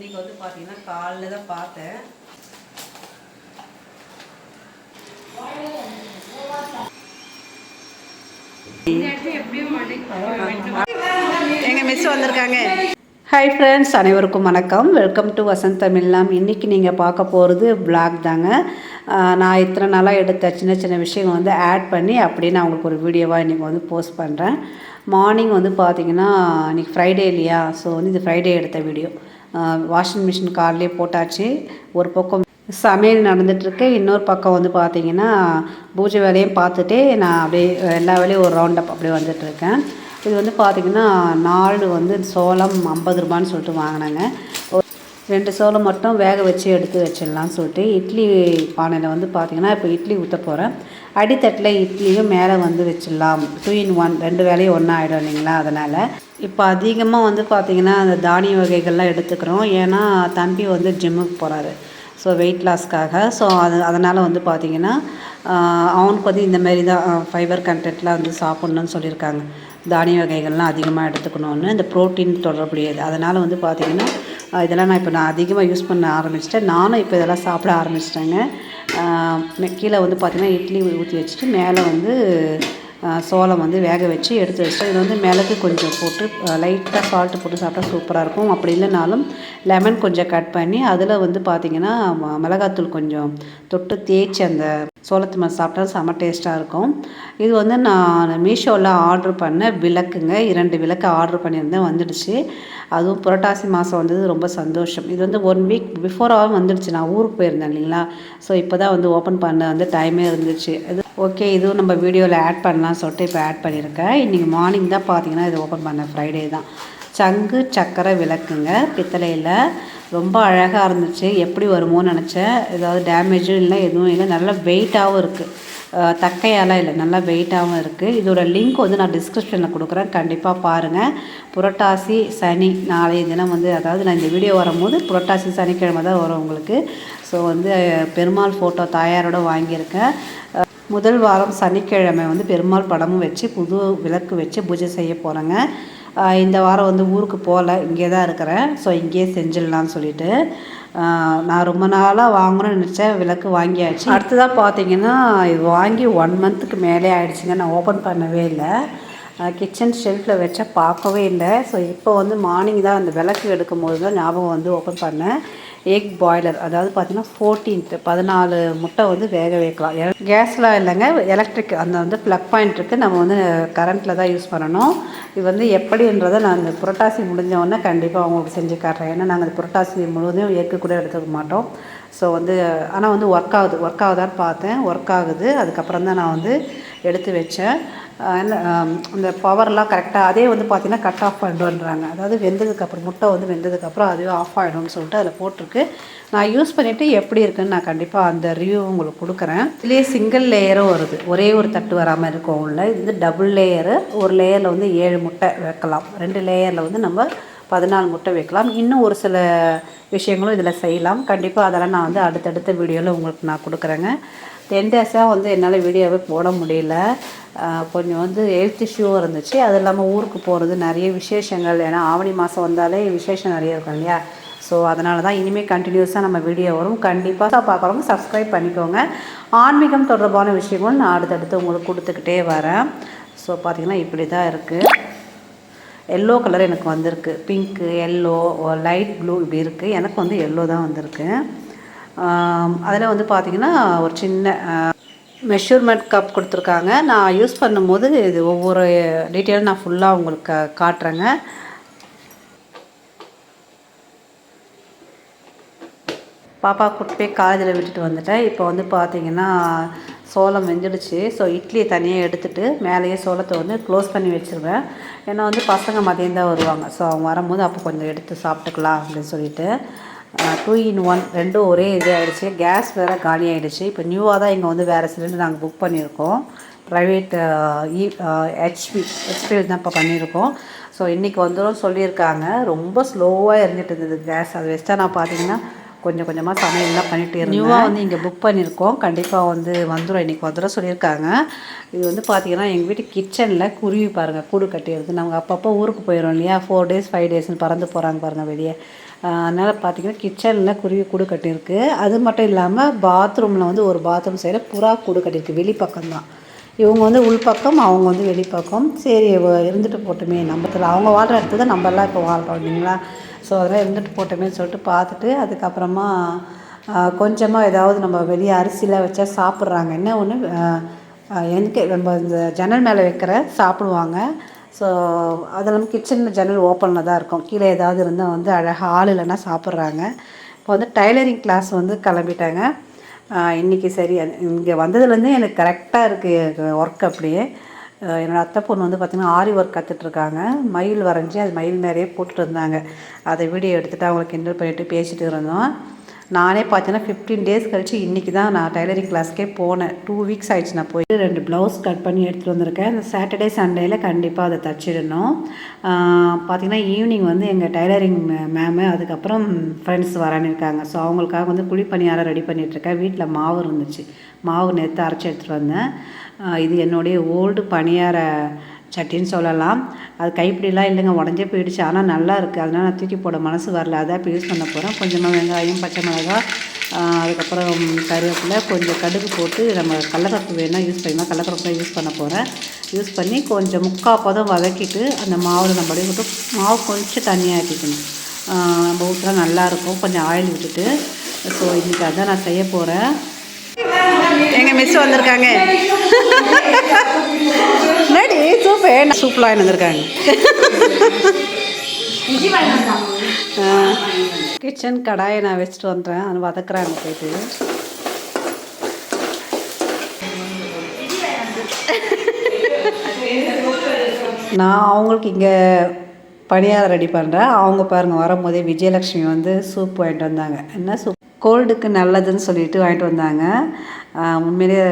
இன்னைக்கு வந்து பார்த்தீங்கன்னா காலைல தான் பார்த்தேன். எங்கள் மிஸ் வந்திருக்காங்க? ஹாய் ஃப்ரெண்ட்ஸ் அனைவருக்கும் வணக்கம். வெல்கம் டு வசந்த் தமிழ்லாம் இன்றைக்கி நீங்கள் பார்க்க போகிறது பிளாக் தாங்க. நான் இத்தனை நாளாக எடுத்த சின்ன சின்ன விஷயங்கள் வந்து ஆட் பண்ணி அப்படியே நான் உங்களுக்கு ஒரு வீடியோவாக இன்றைக்கி வந்து போஸ்ட் பண்ணுறேன் மார்னிங் வந்து பார்த்திங்கன்னா இன்றைக்கி ஃப்ரைடே இல்லையா? ஸோ வந்து இது ஃப்ரைடே எடுத்த வீடியோ வாஷிங் மிஷின் கார்லேயே போட்டாச்சு. ஒரு பக்கம் சமையல் நடந்துகிட்ருக்கு இன்னொரு பக்கம் வந்து பார்த்தீங்கன்னா பூஜை வேலையும் பார்த்துட்டே நான் அப்படியே எல்லா வேலையும் ஒரு ரவுண்ட் அப் அப்படியே வந்துட்டுருக்கேன். இது வந்து பார்த்தீங்கன்னா நாலு வந்து சோளம் ஐம்பது ரூபான்னு சொல்லிட்டு வாங்கினாங்க. ஒரு ரெண்டு சோளம் மட்டும் வேக வச்சு எடுத்து வச்சிடலாம்னு சொல்லிட்டு இட்லி பானையில் வந்து பார்த்திங்கன்னா இப்போ இட்லி ஊற்ற போகிறேன் அடித்தட்டில் இட்லியும் மேலே வந்து வச்சிடலாம். டூ இன் ஒன் ரெண்டு வேலையும் ஒன்றா ஆகிடும் இல்லைங்களா? அதனால் இப்போ அதிகமாக வந்து பார்த்திங்கன்னா அந்த தானிய வகைகள்லாம் எடுத்துக்கிறோம். ஏன்னா தம்பி வந்து ஜிம்முக்கு போகிறாரு ஸோ வெயிட் லாஸ்க்காக ஸோ அது அதனால் வந்து பார்த்திங்கன்னா அவனுக்கு வந்து இந்த மாதிரி தான் ஃபைபர் கண்டென்ட்லாம் வந்து சாப்பிட்ணுன்னு சொல்லியிருக்காங்க. தானிய வகைகள்லாம் அதிகமாக எடுத்துக்கணும்னு இந்த ப்ரோட்டீன் தொடர்புடையது. அதனால் வந்து பார்த்திங்கன்னா இதெல்லாம் நான் இப்போ நான் அதிகமாக யூஸ் பண்ண ஆரம்பிச்சிட்டேன். நானும் இப்போ இதெல்லாம் சாப்பிட ஆரம்பிச்சிட்டேங்க. கீழே வந்து பார்த்திங்கன்னா இட்லி ஊற்றி வச்சுட்டு மேலே வந்து சோளம் வந்து வேக வச்சு எடுத்து வச்சிட்டேன் இது வந்து மிளகு கொஞ்சம் போட்டு லைட்டாக சால்ட்டு போட்டு சாப்பிட்டா சூப்பராக இருக்கும். அப்படி இல்லைனாலும் லெமன் கொஞ்சம் கட் பண்ணி அதில் வந்து பார்த்திங்கன்னா ம- மிளகாத்தூள் கொஞ்சம் தொட்டு தேய்ச்சி அந்த சோளத்து மேலே சாப்பிட்டா செம்ம டேஸ்ட்டாக இருக்கும். இது வந்து நான் மீஷோவில் ஆர்டர் பண்ண விளக்குங்க. இரண்டு விளக்கு ஆர்டர் பண்ணியிருந்தேன் வந்துடுச்சு. அதுவும் புரட்டாசி மாதம் வந்தது ரொம்ப சந்தோஷம். இது வந்து ஒன் வீக் பிஃபோராகவும் வந்துடுச்சு. நான் ஊருக்கு போயிருந்தேன் இல்லைங்களா? ஸோ இப்போ தான் வந்து ஓப்பன் பண்ண வந்து டைமே இருந்துச்சு. இது ஓகே இதுவும் நம்ம வீடியோவில் ஆட் பண்ணலாம் சொல்லிட்டு இப்போ ஆட் பண்ணியிருக்கேன். இன்றைக்கி மார்னிங் தான் பார்த்தீங்கன்னா இது ஓப்பன் பண்ணேன் ஃப்ரைடே தான். சங்கு சக்கரை விளக்குங்க. பித்தளையில் ரொம்ப அழகாக இருந்துச்சு. எப்படி வருமோன்னு நினச்சேன். ஏதாவது டேமேஜும் இல்லை எதுவும் இல்லை. நல்லா வெயிட்டாகவும் இருக்குது தக்கையாலாம் இல்லை. நல்லா வெயிட்டாகவும் இருக்குது இதோட லிங்க் வந்து நான் டிஸ்கிரிப்ஷனில் கொடுக்குறேன். கண்டிப்பாக பாருங்கள் புரட்டாசி சனி நாளைய தினம் வந்து அதாவது நான் இந்த வீடியோ வரும்போது புரட்டாசி சனிக்கிழமை தான் வரும் உங்களுக்கு. ஸோ வந்து பெருமாள் ஃபோட்டோ தாயாரோட வாங்கியிருக்கேன். முதல் வாரம் சனிக்கிழமை வந்து பெருமாள் படமும் வச்சு புது விளக்கு வச்சு பூஜை செய்ய போகிறேங்க இந்த வாரம் வந்து ஊருக்கு போகல இங்கே தான் இருக்கிறேன். ஸோ இங்கேயே செஞ்சிடலான்னு சொல்லிட்டு நான் ரொம்ப நாளாக வாங்கணும்னு நினச்சேன். விளக்கு வாங்கியாச்சு. அடுத்ததாக பார்த்தீங்கன்னா இது வாங்கி ஒன் மந்த்துக்கு மேலே ஆயிடுச்சுங்க. நான் ஓப்பன் பண்ணவே இல்லை. கிச்சன் ஷெல்ஃபில் வச்சா பார்க்கவே இல்லை. ஸோ இப்போ வந்து மார்னிங் தான் அந்த விளக்கு எடுக்கும் போது தான் ஞாபகம் வந்து ஓப்பன் பண்ணேன். எக் பாய்லர் அதாவது பார்த்திங்கன்னா ஃபோர்டீன்த்து பதினாலு முட்டை வந்து வேக வைக்கலாம். கேஸ்லாம் இல்லைங்க எலக்ட்ரிக் அந்த வந்து ப்ளக் பாயிண்ட் இருக்குது நம்ம வந்து கரண்ட்டில் தான் யூஸ் பண்ணணும். இது வந்து எப்படின்றதை நான் இந்த புரட்டாசி முடிஞ்சவொடனே கண்டிப்பாக அவங்களுக்கு செஞ்சு காட்டுறேன். ஏன்னா நாங்கள் அந்த புரட்டாசி முழுவதும் எக்கு கூட எடுத்துக்க மாட்டோம். ஸோ வந்து ஆனால் வந்து ஒர்க் ஆகுது ஒர்க் ஆகுதான்னு பார்த்தேன். ஒர்க் ஆகுது. அதுக்கப்புறம் தான் நான் வந்து எடுத்து வச்சேன். அந்த பவர்லாம் கரெக்டாக அதே வந்து பார்த்திங்கன்னா கட் ஆஃப் பண்ணிடுன்றாங்க அதாவது வெந்ததுக்கப்புறம் முட்டை வந்து வெந்ததுக்கப்புறம் அதுவே ஆஃப் ஆகிடும்னு சொல்லிட்டு அதில் போட்டிருக்கு. நான் யூஸ் பண்ணிவிட்டு எப்படி இருக்குன்னு நான் கண்டிப்பாக அந்த ரிவ்யூ உங்களுக்கு கொடுக்குறேன். இதுலேயே சிங்கிள் லேயரும் வருது. ஒரே ஒரு தட்டு வராமல் இருக்கும் உள்ள. இது வந்து டபுள் லேயரு ஒரு லேயரில் வந்து ஏழு முட்டை வைக்கலாம். ரெண்டு லேயரில் வந்து நம்ம பதினாலு முட்டை வைக்கலாம். இன்னும் ஒரு சில விஷயங்களும் இதில் செய்யலாம். கண்டிப்பாக அதெல்லாம் நான் வந்து அடுத்தடுத்த வீடியோவில் உங்களுக்கு நான் கொடுக்குறேங்க. டென் டேஸாக வந்து என்னால் வீடியோவே போட முடியல. கொஞ்சம் வந்து ஹெல்த் இஷ்யூவும் இருந்துச்சு. அது இல்லாமல் ஊருக்கு போகிறது நிறைய விசேஷங்கள். ஏன்னா ஆவணி மாதம் வந்தாலே விசேஷம் நிறைய இருக்கும் இல்லையா? ஸோ அதனால தான் இனிமேல் கண்டினியூஸாக நம்ம வீடியோ வரும். கண்டிப்பாக பார்க்குறவங்க சப்ஸ்கிரைப் பண்ணிக்கோங்க. ஆன்மீகம் தொடர்பான விஷயங்களும் நான் அடுத்தடுத்து உங்களுக்கு கொடுத்துக்கிட்டே வரேன். ஸோ பார்த்திங்கன்னா இப்படி தான் இருக்குது எல்லோ கலர் எனக்கு வந்திருக்கு. பிங்க்கு எல்லோ லைட் ப்ளூ இப்படி இருக்குது எனக்கு வந்து எல்லோ தான் வந்திருக்கு. அதில் வந்து பார்த்திங்கன்னா ஒரு சின்ன மெஷர்மெண்ட் கப் கொடுத்துருக்காங்க. நான் யூஸ் பண்ணும்போது இது ஒவ்வொரு டீட்டெயிலும் நான் ஃபுல்லாக உங்களுக்கு காட்டுறேங்க. பாப்பா கூட்டு போய் காலேஜில் விட்டுட்டு வந்துட்டேன். இப்போ வந்து பார்த்திங்கன்னா சோளம் வெந்துடுச்சு. ஸோ இட்லியை தனியாக எடுத்துட்டு மேலேயே சோளத்தை வந்து க்ளோஸ் பண்ணி வச்சுருவேன். ஏன்னா வந்து பசங்க மதியம் தான் வருவாங்க. ஸோ அவங்க வரும்போது அப்போ கொஞ்சம் எடுத்து சாப்பிட்டுக்கலாம் அப்படின்னு சொல்லிட்டு. டூ இன் ஒன் ரெண்டும் ஒரே இது ஆகிடுச்சு கேஸ் வேறு காலி ஆகிடுச்சு இப்போ நியூவாக தான் இங்கே வந்து வேறு சிலிண்டர் நாங்கள் புக் பண்ணியிருக்கோம். ப்ரைவேட் இ ஹெச்பி ஹெச்பியில் தான் இப்போ பண்ணியிருக்கோம். ஸோ இன்றைக்கி வந்துடும் சொல்லியிருக்காங்க. ரொம்ப ஸ்லோவாக இருந்துட்டு இருந்தது கேஸ் அது வச்சா நான் பார்த்தீங்கன்னா கொஞ்சம் கொஞ்சமாக சமையல்லாம் பண்ணிட்டு இருந்தேன். நியூவாக வந்து இங்கே புக் பண்ணியிருக்கோம். கண்டிப்பாக வந்து வந்துடும் இன்றைக்கி வந்துடும் சொல்லியிருக்காங்க. இது வந்து பார்த்திங்கன்னா எங்கள் வீட்டு கிச்சனில் குருவி பாருங்கள் கூடு கட்டிடுது நாங்கள் அப்பப்போ ஊருக்கு போயிடும் இல்லையா? ஃபோர் டேஸ் ஃபைவ் டேஸ்னு பறந்து போகிறாங்க பாருங்கள் வெளியே. அதனால் பார்த்தீங்கன்னா கிச்சனில் குருவி கூடு கட்டியிருக்கு. அது மட்டும் இல்லாமல் பாத்ரூமில் வந்து ஒரு பாத்ரூம் சைடில் புறா கூடு கட்டியிருக்கு. வெளிப்பக்கம் தான் இவங்க வந்து உள்பக்கம் அவங்க வந்து வெளிப்பக்கம். சரி இருந்துட்டு போட்டுமே. நம்ம அவங்க வாழ்கிற இடத்துல தான் நம்மலாம் இப்போ வாழ்கிறோம் இல்லைங்களா? ஸோ அதெல்லாம் இருந்துட்டு போட்டுமேன்னு சொல்லிட்டு பார்த்துட்டு அதுக்கப்புறமா கொஞ்சமாக ஏதாவது நம்ம வெளியே அரிசிலாம் வச்சா சாப்பிட்றாங்க. என்ன ஒன்று எனக்கு நம்ம இந்த ஜன்னல் மேலே வைக்கிற சாப்பிடுவாங்க. ஸோ அது இல்லாமல் கிச்சனில் ஜன்னல் ஓப்பனில் தான் இருக்கும். கீழே ஏதாவது இருந்தால் வந்து அழகாக ஆள் இல்லைன்னா சாப்பிட்றாங்க. இப்போ வந்து டைலரிங் கிளாஸ் வந்து கிளம்பிட்டாங்க. இன்றைக்கி இன்னைக்கு சரி இங்கே வந்ததுலேருந்து எனக்கு கரெக்டாக இருக்குது ஒர்க் அப்படியே. என்னோடய அத்தை பொண்ணு வந்து பார்த்திங்கன்னா ஆரி ஒர்க் கற்றுட்ருக்காங்க மயில் வரைஞ்சி அது மயில் மேலேயே போட்டுட்டு இருந்தாங்க. அதை வீடியோ எடுத்துகிட்டு அவங்களுக்கு கிண்டல் பண்ணிவிட்டு பேசிகிட்டு இருந்தோம். நானே பார்த்தீங்கன்னா ஃபிஃப்டீன் டேஸ் கழித்து இன்றைக்கி தான் நான் டைலரிங் கிளாஸ்க்கே போனேன். டூ வீக்ஸ் ஆயிடுச்சு நான் போயிட்டு ரெண்டு ப்ளவுஸ் கட் பண்ணி எடுத்துகிட்டு வந்திருக்கேன். இந்த சாட்டர்டே சண்டேயில் கண்டிப்பாக அதை தச்சிடணும். பார்த்திங்கன்னா ஈவினிங் வந்து எங்கள் டைலரிங் மேமு அதுக்கப்புறம் ஃப்ரெண்ட்ஸ் வரேன்னு இருக்காங்க. ஸோ அவங்களுக்காக வந்து குழிப்பணியாரம் ரெடி பண்ணிகிட்ருக்கேன் வீட்டில் மாவு இருந்துச்சு. மாவு நேற்று அரைச்சி எடுத்துகிட்டு வந்தேன். இது என்னுடைய ஓல்டு பணியார சட்டின்னு சொல்லலாம். அது கைப்பிடிலாம் இல்லைங்க உடஞ்சே போயிடுச்சு. ஆனால் நல்லா இருக்குது அதனால் நான் தூக்கி போட மனசு வரல. அதான் இப்போ யூஸ் பண்ண போகிறேன் கொஞ்சமாக வெங்காயம் பச்சை மிளகாய் அதுக்கப்புறம் கருவேப்பிலை கொஞ்சம் கடுகு போட்டு நம்ம கடலப்பருப்பு வேணால் யூஸ் பண்ணிக்கலாம். கடலப்பருப்பு தான் யூஸ் பண்ண போகிறேன் யூஸ் பண்ணி கொஞ்சம் முக்கால் பதம் வதக்கிட்டு அந்த மாவில் நம்ம அப்படியே விட்டு மாவு கொஞ்சம் தண்ணியாக ஆக்கிக்கணும் நம்ம ஊற்றினா நல்லாயிருக்கும் கொஞ்சம் ஆயில் விட்டுட்டு. ஸோ இன்றைக்கி அதான் நான் செய்ய போகிறேன் எங்கள் மிஸ் வந்திருக்காங்க. சூப்பர் சூப்பராக இருந்திருக்காங்க கிச்சன் கடாயை நான் வச்சுட்டு வந்துட்டேன். அது வதக்குறாங்க போயிட்டு. நான் அவங்களுக்கு இங்கே பணியாரம் ரெடி பண்ணுறேன் அவங்க பாருங்கள் வரும்போதே விஜயலக்ஷ்மி வந்து சூப் வாங்கிட்டு வந்தாங்க. என்ன சூப் கோல்டுக்கு நல்லதுன்னு சொல்லிட்டு வாங்கிட்டு வந்தாங்க. உண்மையிலேயே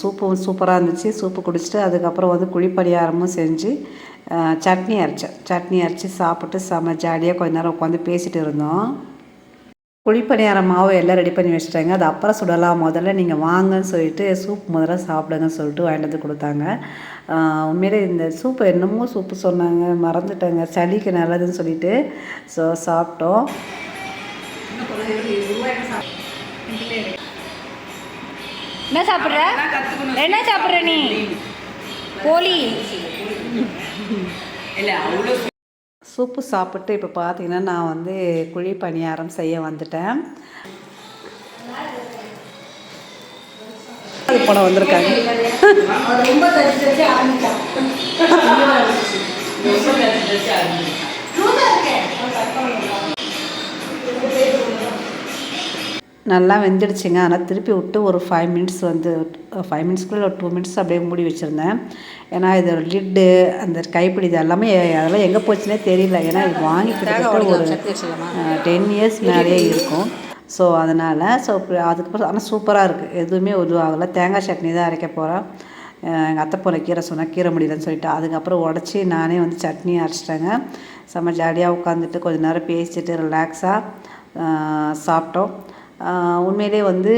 சூப்பு சூப்பராக இருந்துச்சு. சூப்பு குடிச்சிட்டு அதுக்கப்புறம் வந்து குழிப்பணியாரமும் செஞ்சு சட்னி அரைச்சேன் சட்னி அரைச்சி சாப்பிட்டு செம ஜாலியாக கொஞ்ச நேரம் உட்காந்து பேசிகிட்டு இருந்தோம். குழிப்பணியாரம் மாவு எல்லாம் ரெடி பண்ணி வச்சுட்டாங்க. அது அப்புறம் சுடலாம். முதல்ல நீங்கள் வாங்கன்னு சொல்லிட்டு சூப் முதல்ல சாப்பிடுங்கன்னு சொல்லிட்டு வாங்கிட்டு வந்து கொடுத்தாங்க. உண்மையிலே இந்த சூப்பு என்னமோ சூப்பு சொன்னாங்க. மறந்துட்டாங்க. சளிக்கு நல்லதுன்னு சொல்லிட்டு ஸோ சாப்பிட்டோம். என்ன சாப்பிட்ற? என்ன சாப்பிட்ற நீ? கோழி. சூப்பு சாப்பிட்டு இப்போ பார்த்தீங்கன்னா நான் வந்து குழி பணியாரம் செய்ய வந்துட்டேன். அது போல வந்திருக்காங்க. நல்லா வெந்துடுச்சுங்க. ஆனால் திருப்பி விட்டு ஒரு ஃபைவ் மினிட்ஸ் வந்து ஃபைவ் மினிட்ஸ்க்குள்ள ஒரு டூ மினிட்ஸ் அப்படியே மூடி வச்சுருந்தேன். ஏன்னா இது லிட்டு அந்த கைப்பிடி இது எல்லாமே அதெல்லாம் எங்கே போச்சுன்னே தெரியல. ஏன்னா இது வாங்கி கிட்டத்தட்ட ஒரு டென் இயர்ஸ் மேலேயே இருக்கும். ஸோ அதனால் ஸோ அதுக்கப்புறம் ஆனால் சூப்பராக இருக்குது எதுவுமே உருவாகலை. தேங்காய் சட்னி தான் அரைக்க போகிறேன் எங்கள் அத்தை போன கீரை சொன்னால் கீரை முடியலன்னு சொல்லிட்டு அதுக்கப்புறம் உடச்சி நானே வந்து சட்னி அரைச்சிட்டேங்க. செம்ம ஜாலியாக உட்காந்துட்டு கொஞ்ச நேரம் பேசிட்டு ரிலாக்ஸாக சாப்பிட்டோம். உண்மையிலே வந்து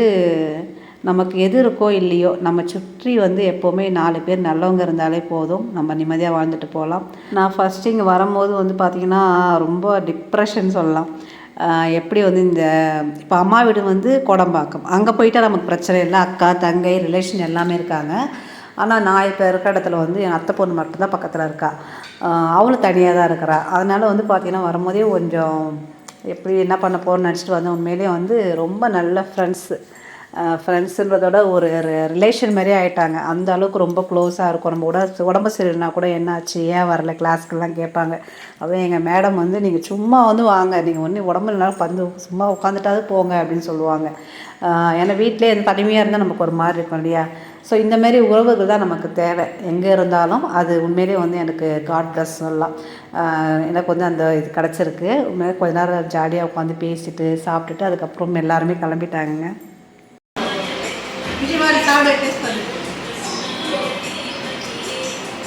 நமக்கு எது இருக்கோ இல்லையோ நம்ம சுற்றி வந்து எப்போவுமே நாலு பேர் நல்லவங்க இருந்தாலே போதும். நம்ம நிம்மதியாக வாழ்ந்துட்டு போகலாம். நான் ஃபஸ்ட்டு இங்கே வரும்போது வந்து பார்த்திங்கன்னா ரொம்ப டிப்ரெஷன் சொல்லலாம். எப்படி வந்து இந்த இப்போ அம்மா வீடு வந்து கோடம்பாக்கம். அங்கே போயிட்டால் நமக்கு பிரச்சனை இல்லை. அக்கா தங்கை ரிலேஷன் எல்லாமே இருக்காங்க. ஆனால் நான் இப்போ இருக்கிற இடத்துல வந்து என் அத்தை பொண்ணு மட்டும்தான் பக்கத்தில் இருக்கா. அவளும் தனியாக தான் இருக்கிறா. அதனால் வந்து பார்த்திங்கன்னா வரும்போதே கொஞ்சம் எப்படி என்ன பண்ண போகிறோம்னு நினச்சிட்டு வந்தேன். உண்மையிலேயே வந்து ரொம்ப நல்ல ஃப்ரெண்ட்ஸு ஃப்ரெண்ட்ஸுன்றதோட ஒரு ரிலேஷன் மாதிரியே ஆகிட்டாங்க அந்த அளவுக்கு ரொம்ப க்ளோஸாக இருக்கும். நம்ம உட உடம்பு சரியில்லைனா கூட என்னாச்சு ஏன் வரல? கிளாஸ்க்கெல்லாம் கேட்பாங்க. அதுவும் எங்கள் மேடம் வந்து நீங்கள் சும்மா வந்து வாங்க. நீங்கள் ஒன்றும் உடம்பு இல்லைனாலும் வந்து சும்மா உட்காந்துட்டாவது போங்க அப்படின்னு சொல்லுவாங்க. ஏன்னா வீட்டிலே எந்த தனிமையாக இருந்தால் நமக்கு ஒரு மாதிரி இருக்கும் இல்லையா? ஸோ இந்த மாதிரி உறவுகள் தான் நமக்கு தேவை. எங்கே இருந்தாலும் அது உண்மையிலே வந்து எனக்கு காட் பிளஸ் சொல்லலாம். எனக்கு வந்து அந்த இது கிடச்சிருக்கு. உண்மையிலே கொஞ்ச நேரம் ஜாலியாக உட்காந்து பேசிட்டு சாப்பிட்டுட்டு அதுக்கப்புறம் எல்லாருமே கிளம்பிட்டாங்க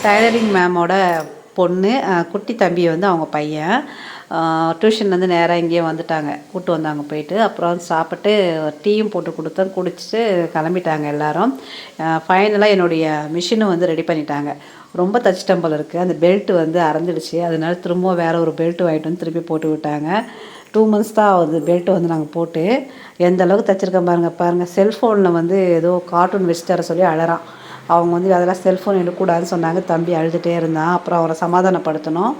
டைலரிங் மேமோட பொண்ணு. குட்டி தம்பி வந்து அவங்க பையன். டியூஷன் வந்து நேராக இங்கேயே வந்துட்டாங்க. கூப்பிட்டு வந்தாங்க போயிட்டு. அப்புறம் சாப்பிட்டு டீயும் போட்டு கொடுத்தேன். குடிச்சிட்டு கிளம்பிட்டாங்க எல்லாரும். ஃபைனலாக என்னுடைய மிஷினும் வந்து ரெடி பண்ணிட்டாங்க. ரொம்ப தச்சிட்டம் போல் இருக்குது அந்த பெல்ட் வந்து அறந்துடுச்சு. அதனால திரும்பவும் வேறு ஒரு பெல்ட் வாங்கிட்டு வந்து திருப்பி போட்டு விட்டாங்க. டூ மந்த்ஸ் தான் ஆகுது பெல்ட்டு வந்து நாங்கள் போட்டு. எந்த அளவுக்கு தைச்சிருக்கேன் பாருங்கள் பாருங்கள் செல்ஃபோனில் வந்து ஏதோ கார்ட்டூன் வச்சுட்டு தர சொல்லி அழறான். அவங்க வந்து அதெல்லாம் செல்ஃபோன் எடுக்கக்கூடாதுன்னு சொன்னாங்க. தம்பி அழுதுகிட்டே இருந்தான். அப்புறம் அவரை சமாதானப்படுத்தணும்.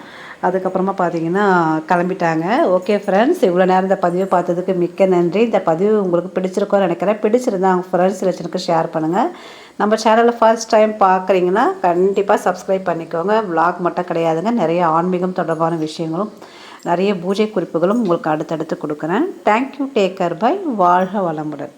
அதுக்கப்புறமா பார்த்தீங்கன்னா கிளம்பிட்டாங்க. ஓகே ஃப்ரெண்ட்ஸ் இவ்வளோ நேரம் இந்த பதிவை பார்த்ததுக்கு மிக்க நன்றி. இந்த பதிவு உங்களுக்கு பிடிச்சிருக்கோன்னு நினைக்கிறேன். பிடிச்சிருந்தா அவங்க ஃப்ரெண்ட்ஸ் லட்சனுக்கு ஷேர் பண்ணுங்கள் நம்ம சேனலில் ஃபர்ஸ்ட் டைம் பார்க்குறீங்கன்னா கண்டிப்பாக சப்ஸ்கிரைப் பண்ணிக்கோங்க. Vlog மட்டும் கிடையாதுங்க. நிறைய ஆன்மீகம் தொடர்பான விஷயங்களும் நிறைய பூஜை குறிப்புகளும் உங்களுக்கு அடுத்தடுத்து கொடுக்குறேன். தேங்க்யூ டேக்கர் பை வாழ்க வளமுடன்.